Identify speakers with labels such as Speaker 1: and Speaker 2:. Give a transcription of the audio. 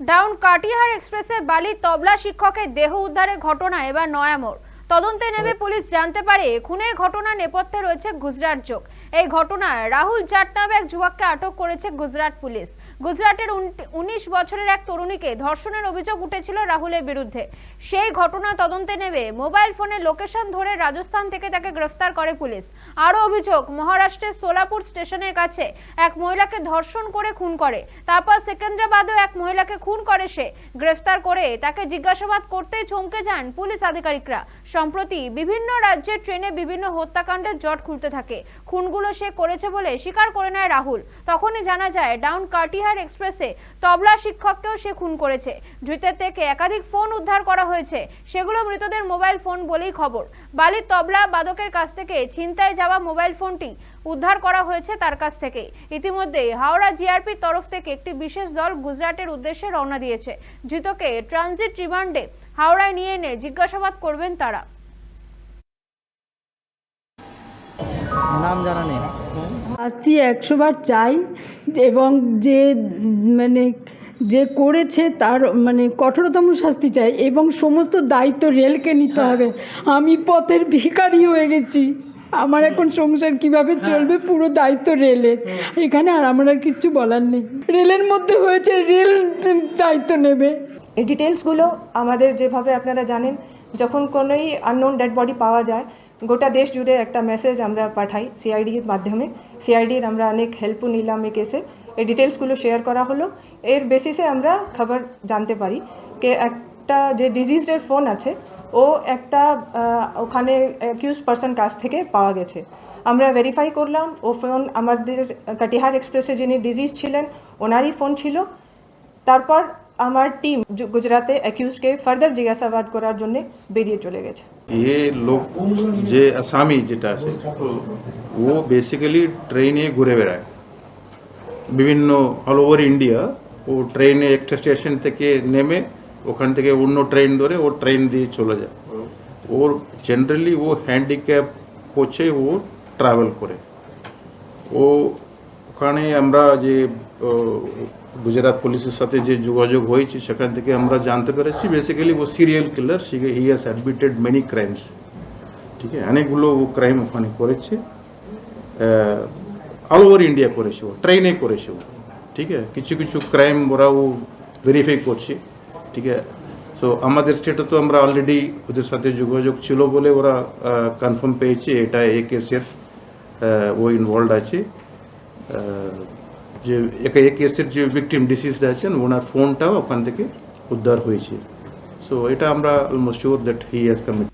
Speaker 1: Down Katihar এক্সপ্রেসে বালি তবলা শিক্ষকের দেহ উদ্ধারের ঘটনা এবার নয়ামোড়। তদন্তে নেমে পুলিশ জানতে পারে খুনের ঘটনা নেপথ্যে রয়েছে গুজরাট যোগ। এই ঘটনায় রাহুল জাট নামে এক যুবককে আটক করেছে গুজরাট পুলিশ। গুজরাটের উনিশ বছরের এক তরুণীকে ধর্ষণের অভিযোগ উঠেছিল রাহুলের বিরুদ্ধে। সেই ঘটনা তদন্তে নেমে মোবাইল ফোনের লোকেশন ধরে রাজস্থান থেকে তাকে গ্রেফতার করে পুলিশ। আরও অভিযোগ মহারাষ্ট্রের সোলাপুর স্টেশনের কাছে এক মহিলাকে ধর্ষণ করে খুন করে। তারপর সেকেন্দ্রাবাদেও এক মহিলাকে খুন করে সে। গ্রেফতার করে তাকে জিজ্ঞাসাবাদ করতেই চমকে যান পুলিশ আধিকারিকরা। সম্প্রতি বিভিন্ন রাজ্যের ট্রেনে বিভিন্ন হত্যাকাণ্ডের জট খুলতে থাকে। খুনগুলো সে করেছে বলে স্বীকার করে নেয় রাহুল। তখনই জানা যায়, ডাউন কাটিহার এক্সপ্রেসে তবলা শিক্ষককেও সে খুন করেছে। ধৃতের থেকে একাধিক ফোন উদ্ধার করা হয়েছে। সেগুলো মৃতদের মোবাইল ফোন বলেই খবর। বালির তবলা বাদকের কাছ থেকে ছিনতায় যাওয়া মোবাইল ফোনটি উদ্ধার করা হয়েছে তার কাছ থেকে। ইতিমধ্যে হাওড়া জিআরপির তরফ থেকে একটি বিশেষ দল গুজরাটের উদ্দেশ্যে রওনা দিয়েছে। ধৃতকে ট্রানজিট রিমান্ডে হাওড়ায় নিয়ে এনে জিজ্ঞাসাবাদ করবেন তারা।
Speaker 2: নাম জানা নেই।
Speaker 3: শাস্তি একশো বার চাই এবং যে মানে যে করেছে তার মানে কঠোরতম শাস্তি চাই এবং সমস্ত দায়িত্ব রেলকে নিতে হবে। আমি পথের ভিখারি হয়ে গেছি। আমার এখন সংসার কীভাবে চলবে? পুরো দায়িত্ব রেলের এখানে আর আমার আর কিচ্ছু বলার নেই। রেলের মধ্যে হয়েছে রেল দায়িত্ব নেবে।
Speaker 4: এই ডিটেলসগুলো আমাদের যেভাবে আপনারা জানেন যখন কোনোই আননোন ডেড বডি পাওয়া যায় গোটা দেশ জুড়ে একটা মেসেজ আমরা পাঠাই সিআইডির মাধ্যমে। সিআইডির আমরা অনেক হেল্পও নিলাম এই কেসে এই ডিটেলসগুলো শেয়ার করা হলো। এর বেসিসে আমরা খবর জানতে পারি। যে একটা যে ডিজিজের ফোন আছে, ও একটা ওখানে অ্যাকিউজ পার্সন কাছ থেকে পাওয়া গেছে। আমরা ভেরিফাই করলাম, ও ফোন আমাদের কাটিহার এক্সপ্রেসে যিনি ডিজিজ ছিলেন, ওনারই ফোন ছিল। তারপর আমার টিম গুজরাতে অ্যাকিউজকে ফার্দার জিজ্ঞাসাবাদ করার জন্য বেরিয়ে চলে গেছে।
Speaker 5: ये লোক যে আসামি যেটা আছে, ও বেসিক্যালি ট্রেনে ঘুরে বেড়ায়। বিভিন্ন অল ওভার ইন্ডিয়া ও ট্রেনে একটা স্টেশন থেকে নেমে ওখান থেকে অন্য ট্রেন ধরে ও ট্রেন দিয়ে চলে যায়। ওর জেনারেলি ও হ্যান্ডিক্যাপ কোচে ও ট্রাভেল করে। ও ওখানে আমরা যে গুজরাট পুলিশের সাথে যে যোগাযোগ হয়েছে, সেখান থেকে আমরা জানতে পেরেছি basically O serial killer see he has admitted many crimes ঠিক আছে? অনেকগুলো ও ক্রাইম ওখানে করেছে। অল ওভার ইন্ডিয়া করেছে ও ট্রেনে করেছে ও। ঠিক আছে? কিছু কিছু ক্রাইম ওরা ও ভেরিফাই করছে। ঠিক আছে সো আমাদের স্টেটে তো আমরা অলরেডি ওদের সাথে যোগাযোগ ছিল বলে ওরা কনফার্ম পেয়েছে এটা এ কেসের ও ইনভলভ আছে যে এক এ কেসের যে ভিকটিম ডিসিজড আছেন ওনার ফোনটাও ওখান থেকে উদ্ধার হয়েছে সো এটা আমরা almost sure that he has commit